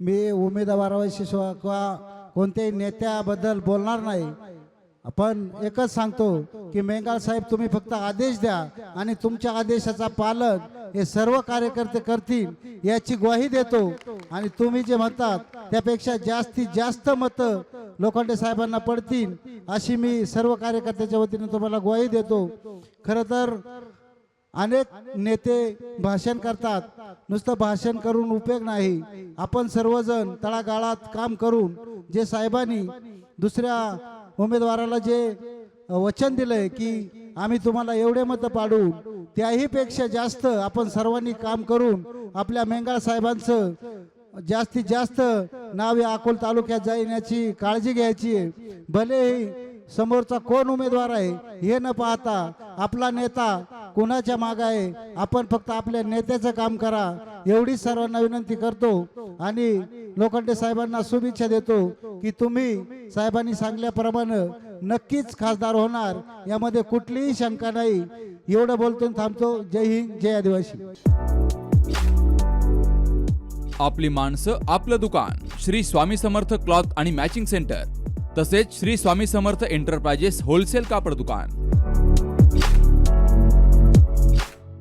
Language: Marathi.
मी उमेदवाराविषयी शिवा- किंवा कोणत्याही नेत्याबद्दल बोलणार नाही. आपण एकच सांगतो की मेंगाळ साहेब तुम्ही फक्त आदेश द्या आणि तुमच्या आदेशाचा पालन हे सर्व कार्यकर्ते करतील याची ग्वाही देतो. आणि तुम्ही जे म्हणतात त्यापेक्षा जास्तीत जास्त मतं लोखंडे साहेबांना पडतील अशी मी सर्व कार्यकर्त्याच्या वतीने तुम्हाला ग्वाही देतो. खरं तर अनेक नेते भाषण करतात. नुसतं भाषण करून उपयोग नाही. आपण सर्वजण तळागाळात काम करून जे साहेबांनी दुसऱ्या उमेदवाराला जे वचन दिलंय की आम्ही तुम्हाला एवढे मतं पाडू त्याही पेक्षा जास्त आपण सर्वांनी काम करून आपल्या मेंगाळ साहेबांचं जास्तीत जास्त नाव या अकोल तालुक्यात जाण्याची काळजी घ्यायची आहे. भलेही समोरचा कोण उमेदवार आहे हे न पाहता आपला नेता कुणाच्या माग आहे? आपण फक्त आपल्या नेत्याचं काम करा. एवढी सर्वांना विनंती करतो आणि लोखंडे साहेबांना शुभेच्छा देतो की तुम्ही साहेबांनी सांगल्याप्रमाणे नक्कीच खासदार होणार. यामध्ये कुठलीही शंका नाही. एवढं बोलतो थांबतो. जय हिंद जय आदिवासी. आपली माणसं आपलं दुकान. श्री स्वामी समर्थ क्लॉथ आणि मॅचिंग सेंटर. तसेच श्री स्वामी समर्थ एंटरप्राइजेस होलसेल कापड दुकान.